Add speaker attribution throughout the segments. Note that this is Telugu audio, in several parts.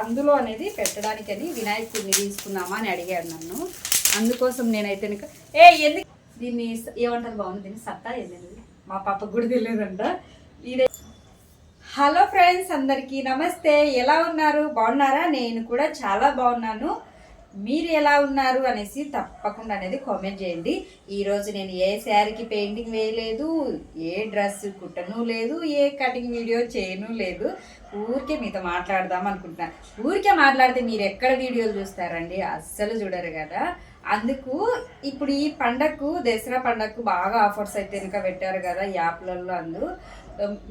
Speaker 1: అందులో అనేది పెట్టడానికని వినాయకుడిని తీసుకున్నామా అని అడిగాడు నన్ను. అందుకోసం నేనైతే ఏ ఎందుకు? దీన్ని ఏమంటారు బాగుంది దీన్ని సత్తా ఏదండి? మా పాపకు కూడా తెలియదంట. ఇదే హలో ఫ్రెండ్స్ అందరికీ నమస్తే. ఎలా ఉన్నారు? బాగున్నారా? నేను కూడా చాలా బాగున్నాను. మీరు ఎలా ఉన్నారు అనేసి తప్పకుండా అనేది కామెంట్ చేయండి. ఈరోజు నేను ఏ శారీకి పెయింటింగ్ వేయలేదు ఏ డ్రెస్ కుట్టను లేదు ఏ కటింగ్ వీడియో చేయను లేదు. ఊరికే మీతో మాట్లాడదాం అనుకుంటున్నాను ఊరికే మాట్లాడితే మీరు ఎక్కడ వీడియోలు చూస్తారండి? అస్సలు చూడరు కదా. అందుకు ఇప్పుడు ఈ పండగకు దసరా పండగకు బాగా ఆఫర్స్ అయితే ఇంకా పెట్టారు కదా యాప్లలో అందు.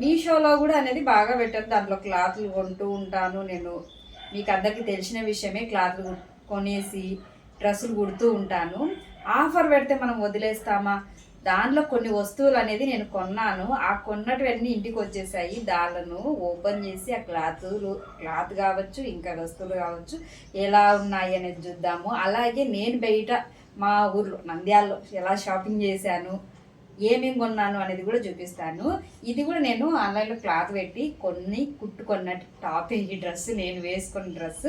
Speaker 1: మీషోలో కూడా అనేది బాగా పెట్టారు. దాంట్లో క్లాత్లు కొంటూ ఉంటాను నేను. మీకు అందరికీ తెలిసిన విషయమే క్లాత్లు కొనేసి డ్రెస్సులు కుడుతూ ఉంటాను. ఆఫర్ పెడితే మనం వదిలేస్తామా? దానిలో కొన్ని వస్తువులు అనేది నేను కొన్నాను. ఆ కొన్నటువన్నీ ఇంటికి వచ్చేసాయి. దాళ్ళను ఓపెన్ చేసి ఆ క్లాతులు క్లాత్ కావచ్చు ఇంకా వస్తువులు కావచ్చు ఎలా ఉన్నాయి అనేది చూద్దాము. అలాగే నేను బయట మా ఊర్లో నంద్యాలలో ఎలా షాపింగ్ చేశాను ఏమేమి కొన్నాను అనేది కూడా చూపిస్తాను. ఇది కూడా నేను ఆన్లైన్లో క్లాత్ పెట్టి కొన్ని కుట్టుకున్న టాప్ ఈ డ్రెస్ నేను వేసుకున్న డ్రెస్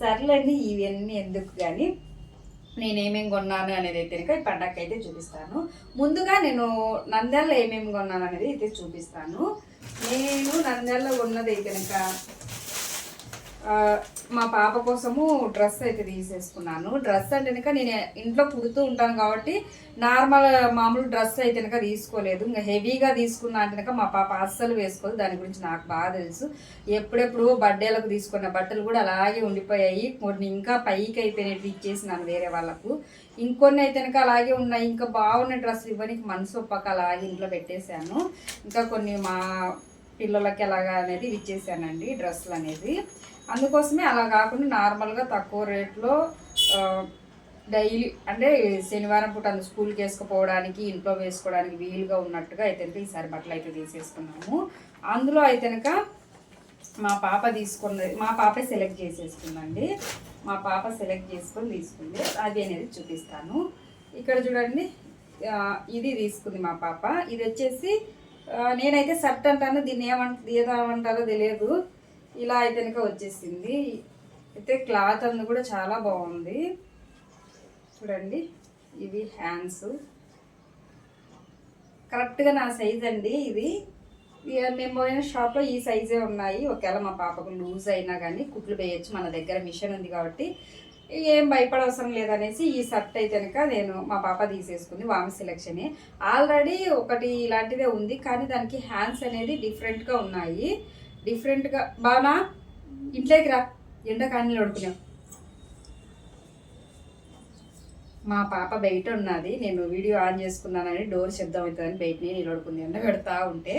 Speaker 1: సర్లేండి ఇవన్నీ ఎందుకు కానీ నేను ఏమేమి కొన్నాను అనేది అయితే కనుక ఈ పండగకి అయితే చూపిస్తాను. ముందుగా నేను నంద్యాలలో ఏమేమి కొన్నాను అనేది అయితే చూపిస్తాను. నేను నంద్యాలలో ఉన్నది అయితే కనుక మా పాప కోసము డ్రెస్ అయితే తీసేసుకున్నాను. డ్రెస్ అంటే కనుక నేను ఇంట్లో కుడుతూ ఉంటాను కాబట్టి నార్మల్ మామూలు డ్రెస్ అయితే కనుక తీసుకోలేదు. ఇంకా హెవీగా తీసుకున్నా అంటే కనుక మా పాప అస్సలు వేసుకోదు. దాని గురించి నాకు బాగా తెలుసు. ఎప్పుడెప్పుడు బర్త్డేలకు తీసుకున్న బట్టలు కూడా అలాగే ఉండిపోయాయి. కొన్ని ఇంకా పైకి అయిపోయినట్టు ఇచ్చేసినాను వేరే వాళ్ళకు. ఇంకొన్ని అయితే కనుక అలాగే ఉన్నాయి. ఇంకా బాగున్న డ్రెస్సులు ఇవ్వడానికి మనసు ఒప్పక అలాగే ఇంట్లో పెట్టేశాను. ఇంకా కొన్ని మా పిల్లలకి అలాగా అనేది ఇచ్చేసానండి డ్రెస్సులు అనేది అందుకోసమే అలా కాకుండా నార్మల్గా తక్కువ రేట్లో డైలీ అంటే శనివారం పూట అందు స్కూల్కి వేసుకుపోవడానికి ఇంట్లో వేసుకోవడానికి వీలుగా ఉన్నట్టుగా అయితే ఈసారి బట్టలు అయితే తీసేసుకున్నాము. అందులో అయితే మా పాప తీసుకున్నది మా పాపే సెలెక్ట్ చేసేసుకుందండి. మా పాప సెలెక్ట్ చేసుకొని తీసుకుంది. అది అనేది చూపిస్తాను. ఇక్కడ చూడండి ఇది తీసుకుంది మా పాప. ఇది వచ్చేసి నేనైతే షర్ట్ అంటాను దీన్ని ఏమంట ఏమంటారో తెలియదు. ఇలా అయితే కనుక వచ్చేసింది. అయితే క్లాత్ అందు కూడా చాలా బాగుంది. చూడండి ఇవి హ్యాండ్స్. కరెక్ట్గా నా సైజ్ అండి ఇది మేము పోయిన షాప్లో ఈ సైజే ఉన్నాయి. ఒకవేళ మా పాపకు లూజ్ అయినా కానీ కుట్లు వేయచ్చు. మన దగ్గర మిషన్ ఉంది కాబట్టి ఏం భయపడవసరం లేదనేసి ఈ షర్ట్ అయితే కనుక నేను మా పాప తీసేసుకుంది. వామి సెలెక్షనే ఆల్రెడీ ఒకటి ఇలాంటిదే ఉంది. కానీ దానికి హ్యాండ్స్ అనేది డిఫరెంట్గా ఉన్నాయి. డిఫరెంట్గా. బానా ఇంట్లోకి రా. ఎండ కానీ పడుకున్నాం మా పాప బయట ఉన్నది. నేను వీడియో ఆన్ చేసుకున్నానని డోర్ శబ్దం అవుతుందని బయటనే నిలబడుకుంది. ఎండ పెడతా ఉంటే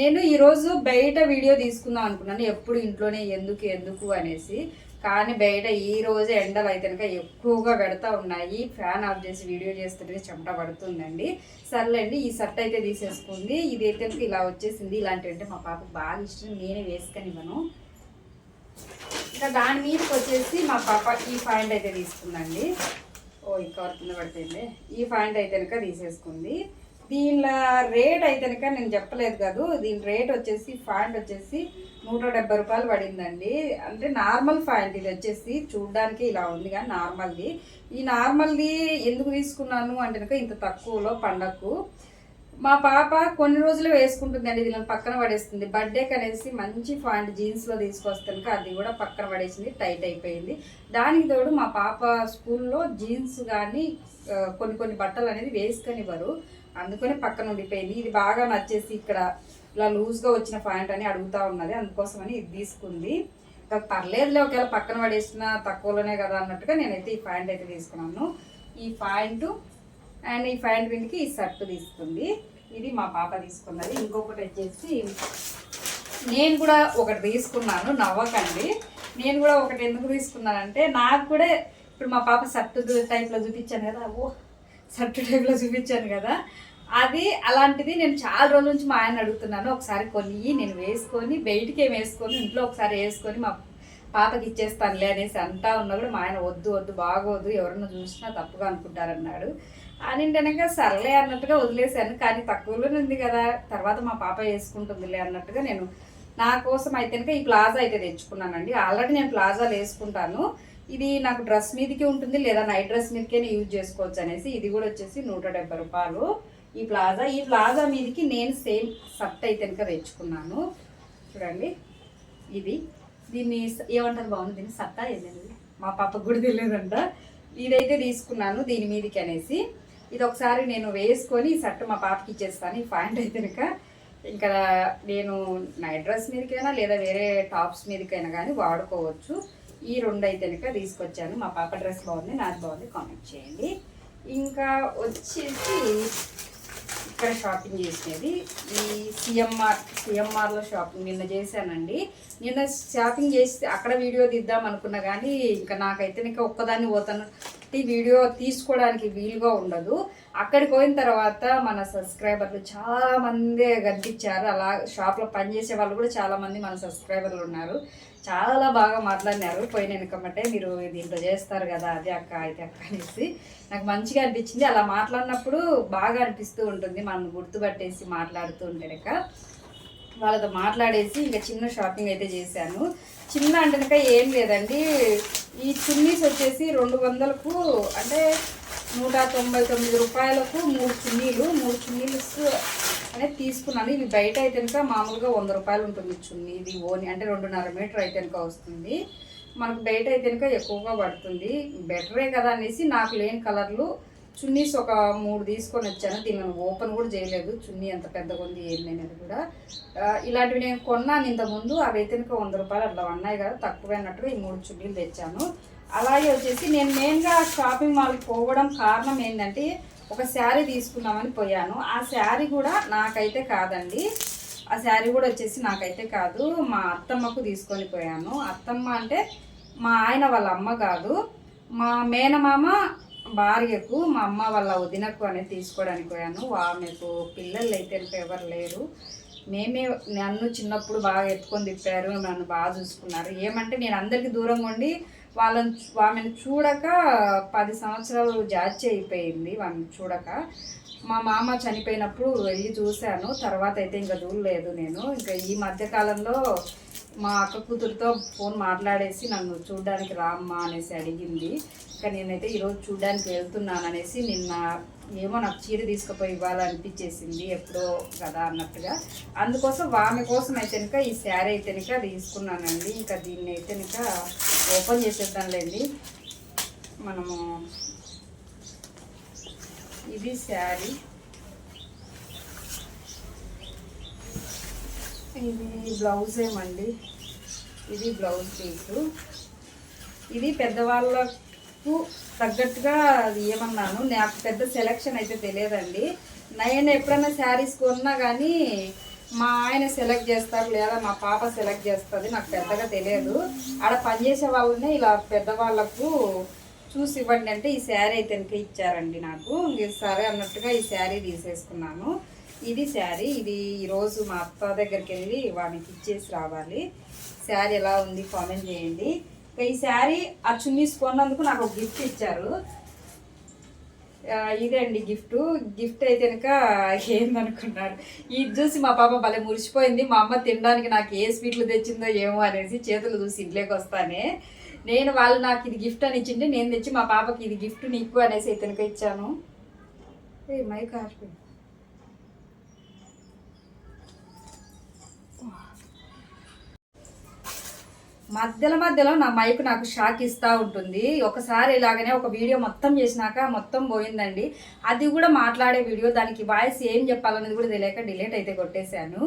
Speaker 1: నేను ఈరోజు బయట వీడియో తీసుకుందాం అనుకున్నాను. ఎప్పుడు ఇంట్లోనే ఎందుకు ఎందుకు అనేసి. కానీ బయట ఈ రోజు ఎండలు అయితే కనుక ఎక్కువగా పెడతా ఉన్నాయి. ఫ్యాన్ ఆఫ్ చేసి వీడియో చేస్తుంటే చెమట పడుతుందండి. సర్లేండి ఈ షర్ట్ అయితే తీసేసుకుంది. ఇది అయితే కనుక ఇలా వచ్చేసింది. ఇలాంటివి అంటే మా పాపకు బాగా ఇష్టం. నేనే వేసుకొని ఇవ్వను ఇంకా దాని మీదకి వచ్చేసి మా పాప ఈ పాయింట్ అయితే తీసుకుందండి. ఓ ఇంకా కింద పడిపోయింది. ఈ పాయింట్ అయితే కనుక తీసేసుకుంది. దీనిలో రేట్ అయితే కనుక నేను చెప్పలేదు కాదు. దీని రేట్ వచ్చేసి పాయింట్ వచ్చేసి నూట డెబ్బై రూపాయలు పడిందండి. అంటే నార్మల్ పాయింట్ ఇది వచ్చేసి చూడడానికి ఇలా ఉంది కానీ నార్మల్ది ఈ నార్మల్ది ఎందుకు తీసుకున్నాను అంటే కనుక ఇంత తక్కువలో పండగకు మా పాప కొన్ని రోజులు వేసుకుంటుందండి. దీనిని పక్కన పడేస్తుంది. బర్త్డేకి అనేసి మంచి పాయింట్ జీన్స్లో తీసుకొస్తాను అది కూడా పక్కన పడేసింది టైట్ అయిపోయింది. దానికి తోడు మా పాప స్కూల్లో జీన్స్ కానీ కొన్ని కొన్ని బట్టలు అనేది వేసుకొనివ్వరు. అందుకని పక్కన ఉండిపోయింది. ఇది బాగా నచ్చేసి ఇక్కడ ఇలా లూజ్గా వచ్చిన పాయింట్ అని అడుగుతా ఉన్నది. అందుకోసమని ఇది తీసుకుంది. ఇంకా పర్లేదులే ఒకవేళ పక్కన పడేసిన తక్కువలోనే కదా అన్నట్టుగా నేనైతే ఈ పాయింట్ అయితే తీసుకున్నాను. ఈ పాయింట్ అండ్ ఈ ప్యాంట్ వీళ్ళకి ఈ షర్ట్ తీసుకుంది. ఇది మా పాప తీసుకున్నది. ఇంకొకటి వచ్చేసి నేను కూడా ఒకటి తీసుకున్నాను. నవ్వకండి. నేను కూడా ఒకటి ఎందుకు తీసుకున్నానంటే నాకు కూడా ఇప్పుడు మా పాప షర్ట్ టైప్లో చూపించాను కదా. ఓ షర్ట్ టైప్లో చూపించాను కదా. అది అలాంటిది నేను చాలా రోజుల నుంచి మా ఆయన అడుగుతున్నాను. ఒకసారి కొన్ని నేను వేసుకొని బయటికి ఏం వేసుకొని ఇంట్లో ఒకసారి వేసుకొని మా పాపకి ఇచ్చేస్తానులే అనేసి అంటా ఉన్నా కూడా మా ఆయన వద్దు వద్దు బాగోదు ఎవరన్నా చూసినా తప్పుగా అనుకుంటారన్నాడు. అని వెనక సర్లే అన్నట్టుగా వదిలేశాను. కానీ తక్కువలోనే ఉంది కదా. తర్వాత మా పాప వేసుకుంటుందిలే అన్నట్టుగా నేను నా కోసం అయితే ఈ ప్లాజా అయితే తెచ్చుకున్నానండి. ఆల్రెడీ నేను ప్లాజాలు వేసుకుంటాను. ఇది నాకు డ్రెస్ మీదకి ఉంటుంది లేదా నైట్ డ్రెస్ మీదకైనా యూజ్ చేసుకోవచ్చు అనేసి ఇది కూడా వచ్చేసి నూట రూపాయలు. ఈ ప్లాజా ఈ ప్లాజా మీదకి నేను సేమ్ షర్ట్ అయితే కనుక తెచ్చుకున్నాను. చూడండి ఇది. దీన్ని ఏమంటారు బాగుంది దీన్ని సత్తా ఏదండి? మా పాపకు కూడా తెలియదంట. ఇదైతే తీసుకున్నాను దీని మీదకి అనేసి. ఇది ఒకసారి నేను వేసుకొని ఈ షర్ట్ మా పాపకి ఇచ్చేస్తాను. ఈ పాయింట్ అయితే కనుక ఇంకా నేను నైట్ డ్రెస్ మీదకైనా లేదా వేరే టాప్స్ మీదకైనా కానీ వాడుకోవచ్చు. ఈ రెండు అయితే కనుక తీసుకొచ్చాను. మా పాప డ్రెస్ బాగుంది నాది బాగుంది కామెంట్ చేయండి. ఇంకా వచ్చేసి ఇక్కడ షాపింగ్ చేసేది. ఈ సిఎంఆర్ సిఎంఆర్లో షాపింగ్ నిన్న చేశానండి. నిన్న షాపింగ్ చేసి అక్కడ వీడియో తీద్దాం అనుకున్నా కానీ ఇంకా నాకైతే ఇంకా ఒక్కదాన్ని పోతాను. ప్రతి వీడియో తీసుకోవడానికి వీలుగా ఉండదు. అక్కడికి పోయిన తర్వాత మన సబ్స్క్రైబర్లు చాలా మంది కనిపించారు అలా షాప్లో పనిచేసే వాళ్ళు కూడా చాలామంది మన సబ్స్క్రైబర్లు ఉన్నారు. చాలా బాగా మాట్లాడినారు. పోయిన వెనకమంటే మీరు దీంట్లో చేస్తారు కదా అది అక్క అయితే అక్క అనేసి. నాకు మంచిగా అనిపించింది. అలా మాట్లాడినప్పుడు బాగా అనిపిస్తూ ఉంటుంది. మనం గుర్తుపట్టేసి మాట్లాడుతూ ఉంటే వాళ్ళతో మాట్లాడేసి ఇంకా చిన్న షాపింగ్ అయితే చేశాను. చిన్న అంటే కనుక ఏం లేదండి. ఈ చున్నీస్ వచ్చేసి రెండు వందలకు అంటే నూట తొంభై తొమ్మిది రూపాయలకు మూడు చున్నీలు మూడు చున్నీలు అనేది తీసుకున్నాను. ఇవి బయట అయితే కనుక మామూలుగా వంద రూపాయలు ఉంటుంది చున్నీ. ఇది ఓని అంటే రెండున్నర మీటర్ అయితే కనుక వస్తుంది. మనకు బయట అయితే కనుక ఎక్కువగా పడుతుంది. బెటరే కదా అనేసి నాకు లేని కలర్లు చున్నీస్ ఒక మూడు తీసుకొని వచ్చాను. దీన్ని ఓపెన్ కూడా చేయలేదు. చున్నీ ఎంత పెద్దగా ఉంది ఏంది అనేది కూడా. ఇలాంటివి నేను కొన్నాను ఇంతకుముందు. అవి అయితే వంద రూపాయలు అట్లా ఉన్నాయి కదా తక్కువైనట్టుగా ఈ మూడు చున్నీలు తెచ్చాను. అలాగే వచ్చేసి నేను మెయిన్గా షాపింగ్ మాల్కి పోవడం కారణం ఏంటంటే ఒక శారీ తీసుకుందామని పోయాను. ఆ శారీ కూడా నాకైతే కాదండి. ఆ శారీ కూడా వచ్చేసి నాకైతే కాదు. మా అత్తమ్మకు తీసుకొని పోయాను. అత్తమ్మ అంటే మా ఆయన వాళ్ళ అమ్మ కాదు. మా మేనమామ భార్యకు మా అమ్మ వాళ్ళ వదినకు అనేది తీసుకోవడానికి పోయాను. ఆమెకు పిల్లలు అయితే ఇంకా ఎవరు లేరు. మేమే నన్ను చిన్నప్పుడు బాగా ఎత్తుకొని తిప్పారు నన్ను బాగా చూసుకున్నారు. ఏమంటే నేను అందరికీ దూరంగా ఉండి వాళ్ళని ఆమెను చూడక పది సంవత్సరాలు జాచి అయిపోయింది వాళ్ళని చూడక. మా మామ చనిపోయినప్పుడు వెళ్ళి చూశాను. తర్వాత అయితే ఇంకా చూడలేదు నేను. ఇంకా ఈ మధ్యకాలంలో మా అక్క కూతురుతో ఫోన్ మాట్లాడేసి నన్ను చూడడానికి రామ్మా అనేసి అడిగింది. ఇంకా నేనైతే ఈరోజు చూడడానికి వెళ్తున్నాను అనేసి నిన్న ఏమో నాకు చీర తీసుకుపోయి ఇవ్వాలనిపించేసింది ఎప్పుడో కదా అన్నట్టుగా. అందుకోసం వామి కోసం అయితే కనుక ఈ శారీ అయితే కనుక తీసుకున్నానండి. ఇంకా దీన్ని అయితే కనుక ఓపెన్ చేసేద్దాంలేండి. మనము ఇది శారీ. ఇది బ్లౌజ్ ఏమండి ఇది బ్లౌజ్ పీసు. ఇది పెద్దవాళ్ళకు తగ్గట్టుగా అది ఏమన్నాను నాకు పెద్ద సెలెక్షన్ అయితే తెలియదండి. నేను ఎప్పుడైనా శారీస్ కొన్నా కానీ మా ఆయన సెలెక్ట్ చేస్తారు లేదా మా పాప సెలెక్ట్ చేస్తుంది నాకు పెద్దగా తెలియదు. ఆడ పనిచేసే వాళ్ళనే ఇలా పెద్దవాళ్ళకు చూసి ఇవ్వండి అంటే ఈ శారీ అయితే ఇచ్చారండి నాకు. ఇంక సరే అన్నట్టుగా ఈ శారీ తీసేసుకున్నాను. ఇది శారీ. ఇది ఈరోజు మా అత్త దగ్గరికి వెళ్ళి వానికి ఇచ్చేసి రావాలి. శారీ ఎలా ఉంది కామెంట్ చేయండి. ఈ శారీ ఆ చున్నీస్ కొన్నందుకు నాకు ఒక గిఫ్ట్ ఇచ్చారు. ఇదే అండి గిఫ్ట్. గిఫ్ట్ అయితే కనుక ఏందనుకున్నారు? ఇది చూసి మా పాప భలే మురిసిపోయింది. మా అమ్మ తినడానికి నాకు ఏ స్వీట్లు తెచ్చిందో ఏమో అనేసి చేతులు చూసి ఇంట్లోకి వస్తానే. నేను వాళ్ళు నాకు ఇది గిఫ్ట్ అని ఇచ్చింటే నేను తెచ్చి మా పాపకి ఇది గిఫ్ట్ నీకు అనేసి అయితే కనుక ఇచ్చాను. ఏ మై ఆరిపోయింది మధ్యలో మధ్యలో నా మైక్ నాకు షాక్ ఇస్తూ ఉంటుంది. ఒకసారి ఇలాగనే ఒక వీడియో మొత్తం చేసినాక మొత్తం పోయిందండి. అది కూడా మాట్లాడే వీడియో దానికి వాయిస్ ఏం చెప్పాలనేది కూడా తెలియక డిలేట్ అయితే కొట్టేశాను.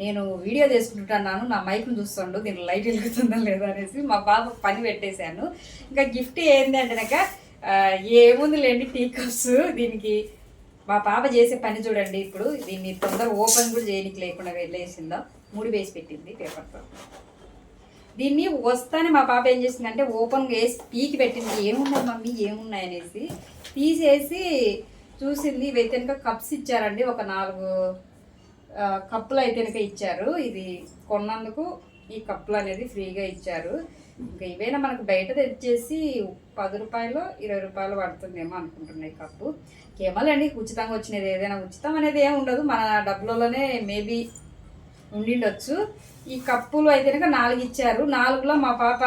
Speaker 1: నేను వీడియో చేసుకుంటున్నాను నా మైక్ను చూస్తుండు దీని లైట్ వెలుగుతుందా లేదా అనేసి మా బాబు పని పెట్టేశాను. ఇంకా గిఫ్ట్ ఏంటంటే కనుక ఏముంది లేండి టీ కప్స్. దీనికి మా పాప చేసే పని చూడండి ఇప్పుడు. దీన్ని తొందర ఓపెన్ కూడా చేయనికి లేకుండా వెళ్ళేసిందో. ముడి వేసి పెట్టింది పేపర్తో. దీన్ని వస్తానే మా పాప ఏం చేసిందంటే ఓపెన్గా వేసి పీకి పెట్టింది. ఏమున్నాయి మమ్మీ? ఏమున్నాయి అనేసి తీసేసి చూసింది. ఇవైతే కనుక కప్స్ ఇచ్చారండి. ఒక నాలుగు కప్పులు అయితే కనుక ఇచ్చారు. ఇది కొన్నందుకు ఈ కప్పులు అనేది ఫ్రీగా ఇచ్చారు. ఇంకా ఇవైనా మనకు బయట తెచ్చేసి పది రూపాయలు ఇరవై రూపాయలు పడుతుందేమో అనుకుంటున్నాయి కప్పు. కేవలండి ఉచితంగా వచ్చినది ఏదైనా ఉచితం అనేది ఏమి ఉండదు. మన డబ్బులలోనే మేబీ ఉండిండొచ్చు. ఈ కప్పులు అయితే కనుక నాలుగు ఇచ్చారు. నాలుగులో మా పాప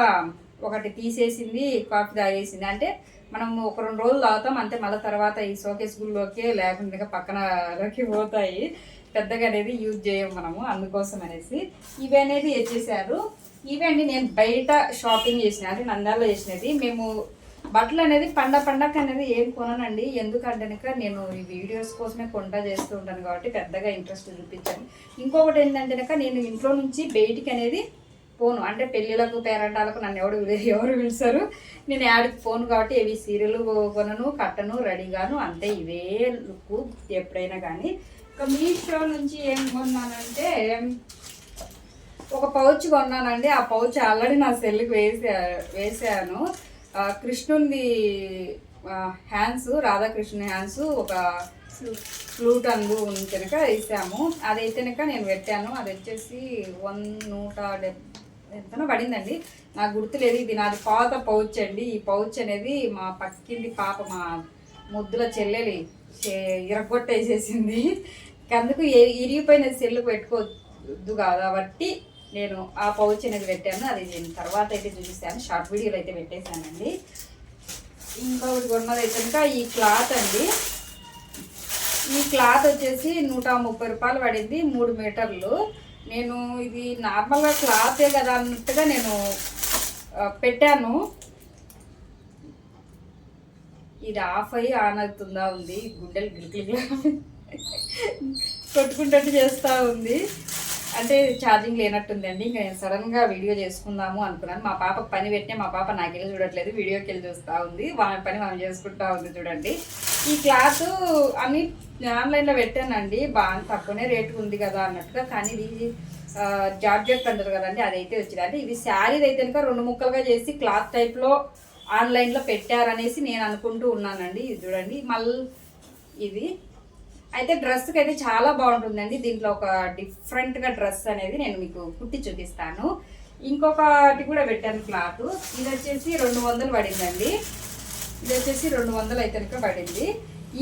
Speaker 1: ఒకటి తీసేసింది కాఫీ తాగేసింది. అంటే మనం ఒక రెండు రోజులు తాగుతాం అంతే మళ్ళీ తర్వాత ఈ షోకేస్ గుల్లోకి లేకుండా పక్కనలోకి పోతాయి. పెద్దగా అనేది యూజ్ చేయం మనము అందుకోసం అనేసి. ఇవి అనేది వేసేసారు ఇవే అండి నేను బయట షాపింగ్ చేసిన అంటే నంద్యాలలో చేసినది మేము బట్టలు అనేది పండ పండగ అనేది ఏం కొననండి. ఎందుకంటే నేను ఈ వీడియోస్ కోసమే కొండ చేస్తూ ఉంటాను కాబట్టి పెద్దగా ఇంట్రెస్ట్ చూపించాను. ఇంకొకటి ఏంటంటే నేను ఇంట్లో నుంచి బయటికి అనేది పోను. అంటే పెళ్ళిళ్ళకు పేరంటాలకు నన్ను ఎవడు ఎవరు పిలుస్తారు? నేను యాడికి పోను కాబట్టి ఏవి సీరియల్ కొనను కట్టను రెడీగాను అంతే. ఇవే లుక్ ఎప్పుడైనా కానీ ఇక మీషో నుంచి ఏం కొన్నానంటే ఒక పౌచ్ కొన్నానండి. ఆ పౌచ్ ఆల్రెడీ నా సెల్కి వేసా వేసాను. కృష్ణుని హ్యాండ్స్ రాధాకృష్ణ హ్యాండ్స్ ఒక ఫ్లూట్ అందు ఉంది కనుక వేసాము. అదైతే కనుక నేను పెట్టాను. అది వచ్చేసి వన్ నూట డెబ్ ఎంతనో పడిందండి. నాకు గుర్తులేదు ఇది. నాది పాత పౌచ్ అండి. ఈ పౌచ్ అనేది మా పక్కింటి పాప మా ముద్దుల చెల్లెలి చే- ఇరగొట్టేసేసింది. అందుకు ఇరిగిపోయిన సెల్లు పెట్టుకోవద్దు కాబట్టి నేను ఆ పౌచ్ అనేది పెట్టాను అది నేను తర్వాత అయితే చూపిస్తాను. షార్ట్ వీడియోలు అయితే పెట్టేశానండి. ఇంకొకటి కొన్నది అయితే కనుక ఈ క్లాత్ అండి. ఈ క్లాత్ వచ్చేసి నూట ముప్పై రూపాయలు పడింది మూడు మీటర్లు. నేను ఇది నార్మల్గా క్లాతే కదా అన్నట్టుగా నేను పెట్టాను. ఇది ఆఫ్ అయ్యి ఆన్ అవుతుందా ఉంది గుండెలు గిలిగిలిగా కొట్టుకుంటట్టు చేస్తూ ఉంది. అంటే ఛార్జింగ్ లేనట్టుందండి ఇంకా నేను సడన్గా వీడియో చేసుకుందాము అనుకున్నాను. మా పాపకు పని పెట్టినా మా పాప నాకెళ్ళి చూడట్లేదు. వీడియోకి వెళ్ళి చూస్తూ ఉంది. వాళ్ళ పని మనం చేసుకుంటా ఉంది చూడండి. ఈ క్లాత్ అన్ని ఆన్లైన్లో పెట్టానండి. బాగా తక్కువనే రేటు ఉంది కదా అన్నట్టుగా. కానీ ఇది ఆ, జార్జెట్ అంటారు కదండి. అదైతే వచ్చింది అంటే ఇది శారీ అయితే కనుక రెండు ముక్కలుగా చేసి క్లాత్ టైప్లో ఆన్లైన్లో పెట్టారనేసి నేను అనుకుంటూ ఉన్నానండి. ఇది చూడండి. మళ్ళీ ఇది అయితే డ్రెస్కి అయితే చాలా బాగుంటుందండి. దీంట్లో ఒక డిఫరెంట్గా డ్రెస్ అనేది నేను మీకు కుట్టి చూపిస్తాను. ఇంకొకటి కూడా పెట్టాను క్లాత్ ఇది వచ్చేసి రెండు వందలు పడిందండి. ఇది వచ్చేసి రెండు వందలు అయితే కనుక పడింది.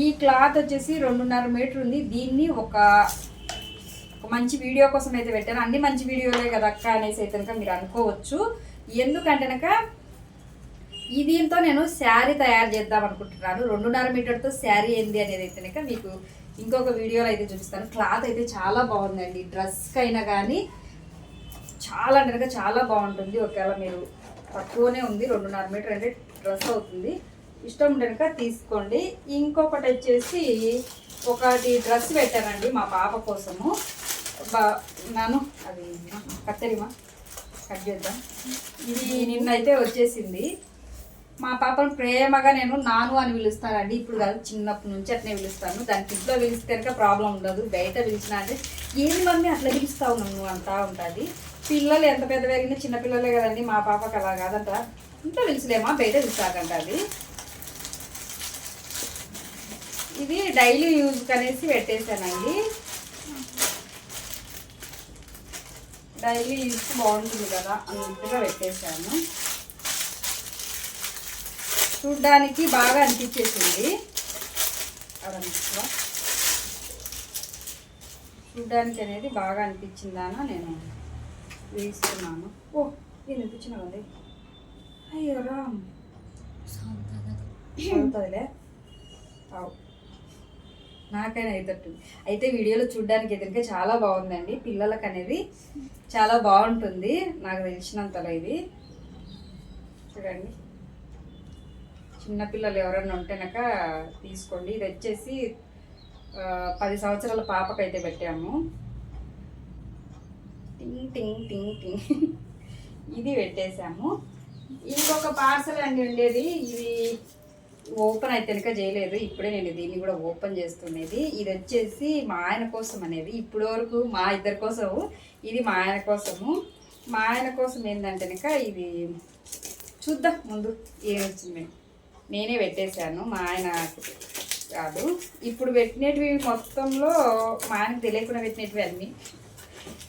Speaker 1: ఈ క్లాత్ వచ్చేసి రెండున్నర మీటర్ ఉంది. దీన్ని ఒక ఒక మంచి వీడియో కోసం అయితే పెట్టాను. అన్ని మంచి వీడియోలే కదా అక్క అనేసి అయితే కనుక మీరు అనుకోవచ్చు. ఎందుకంటే కనుక ఈ దీంతో నేను శారీ తయారు చేద్దాం అనుకుంటున్నాను. రెండున్నర మీటర్తో శారీ ఏంది అనేది అయితే కనుక మీకు ఇంకొక వీడియోలో అయితే చూపిస్తాను. క్లాత్ అయితే చాలా బాగుందండి. డ్రెస్కి అయినా కానీ చాలా అంటే చాలా బాగుంటుంది. ఒకవేళ మీరు తక్కువనే ఉంది రెండున్నర మీటర్ అంటే డ్రెస్ అవుతుంది. ఇష్టం ఉండక కనుక తీసుకోండి. ఇంకొకటి వచ్చేసి ఒకటి డ్రెస్ పెట్టానండి మా పాప కోసము. బా నాను అది కత్తెరిమా? కట్ చేద్దాం. ఇది నిన్నైతే వచ్చేసింది. మా పాపను ప్రేమగా నేను నాను అని పిలుస్తానండి. ఇప్పుడు కాదు చిన్నప్పటి నుంచి అట్నే పిలుస్తాను. దానికి ఇంట్లో పిలిస్తే కనుక ప్రాబ్లం ఉండదు. బయట పిలిచినా అంటే ఏంది మమ్మీ అట్లా పిలుస్తావు నువ్వు? అంటా ఉంటుంది. పిల్లలు ఎంత పెద్ద పెరిగినా చిన్నపిల్లలే కదండి. మా పాపకి అలా కాదంట. ఇంట్లో పిలిచలేమా? బయట పిలిచాకంట అది. ఇది డైలీ యూజ్ అనేసి పెట్టేశానండి. డైలీ యూజ్ బాగుంటుంది కదా అన్నట్టుగా పెట్టేశాను. చూడ్డానికి బాగా అనిపించేసింది. అదంతా చూడ్డానికి అనేది బాగా అనిపించిందానా నేను వేస్తున్నాను. ఓ నేను అనిపించిన అయ్యో రామ్. ఉంటుందిలే అవు. నాకైనా అయితట్టు అయితే వీడియోలో చూడడానికి ఎదురుగా చాలా బాగుందండి. పిల్లలకు అనేది చాలా బాగుంటుంది. నాకు తెలిసినంతలో ఇది. చూడండి. చిన్నపిల్లలు ఎవరైనా ఉంటేనక తీసుకోండి. ఇది వచ్చేసి పది సంవత్సరాల పాపకైతే పెట్టాము. టింగ్ టింగ్ టింగ్ టింగ్. ఇది పెట్టేశాము. ఇంకొక పార్సల్ అండి ఉండేది. ఇది ఓపెన్ అయితే కనుక చేయలేదు. ఇప్పుడే నేను దీన్ని కూడా ఓపెన్ చేస్తున్నది. ఇది వచ్చేసి మా ఆయన కోసం అనేది. ఇప్పటి వరకు మా ఇద్దరి కోసము. ఇది మా ఆయన కోసము. మా ఆయన కోసం ఏంటంటే కనుక ఇది చూద్దాం ముందు ఏమొచ్చింది. నేనే పెట్టేశాను మా ఆయన కాదు ఇప్పుడు పెట్టినవి మొత్తంలో మా ఆయనకు తెలియకుండా పెట్టినవి అన్నీ.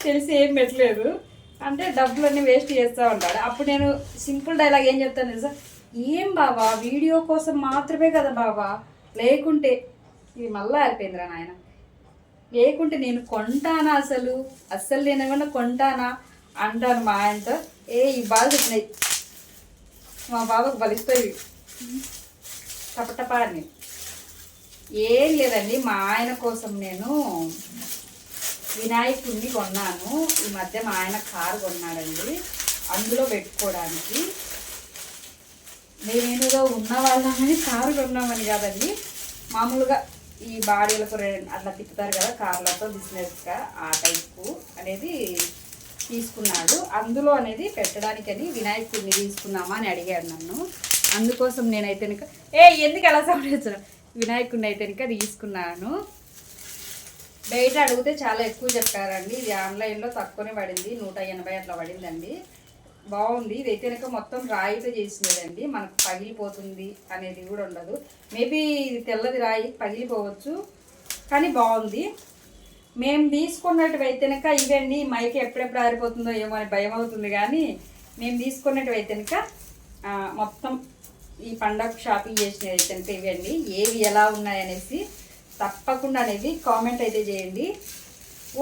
Speaker 1: తెలిసి ఏం పెట్టలేదు. అంటే డబ్బులన్నీ వేస్ట్ చేస్తూ ఉంటాడు. అప్పుడు నేను సింపుల్ డైలాగ్ ఏం చెప్తాను తెలుసా? ఏం బాబా వీడియో కోసం మాత్రమే కదా బాబా లేకుంటే ఇది మళ్ళీ అయిపోయిందిరా నాయన. లేకుంటే నేను కొంటానా అసలు? అస్సలు నేను ఏమన్నా కొంటానా? అంటాను మా ఆయనతో. ఏ ఈ బాగా మా బాబాకు బలిస్తాయి. టపటపా అని ఏం లేదండి మా ఆయన కోసం నేను వినాయకుడిని కొన్నాను. ఈ మధ్య మా ఆయన కారు కొన్నాడండి. అందులో పెట్టుకోవడానికి. మేమేదో ఉన్న వాళ్ళమని కారు కొన్నామని కాదండి మామూలుగా ఈ బాడీలకు అట్లా తిప్పుతారు కదా కార్లతో బిజినెస్గా ఆ టైపు అనేది తీసుకున్నాడు. అందులో అనేది పెట్టడానికని వినాయకుడిని తీసుకున్నామా అని అడిగాడు నన్ను. అందుకోసం నేనైతే కనుక ఏ ఎందుకు ఎలా సంపాదించడం వినాయకుడిని అయితే కనుక తీసుకున్నాను. బయట అడిగితే చాలా ఎక్కువ చెప్పారండి. ఇది ఆన్లైన్లో తక్కువనే పడింది. నూట ఎనభై అట్లా పడిందండి. బాగుంది. ఇది అయితే కనుక మొత్తం రాయితో చేసినదండి. మనకు పగిలిపోతుంది అనేది కూడా ఉండదు. మేబీ ఇది తెల్లది రాయి పగిలిపోవచ్చు. కానీ బాగుంది. మేము తీసుకున్నట్టు అయితే కనుక ఇవండి మైక్ ఎప్పుడెప్పుడు ఆరిపోతుందో ఏమో అని భయం అవుతుంది కానీ మేము తీసుకున్నట్టు అయితే కనుక మొత్తం ఈ పండగ షాపింగ్ చేసినవి అయితే ఇవండి ఏవి ఎలా ఉన్నాయనేసి తప్పకుండా అనేది కామెంట్ అయితే చేయండి.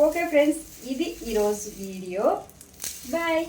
Speaker 1: ఓకే ఫ్రెండ్స్ ఇది ఈరోజు వీడియో. బాయ్.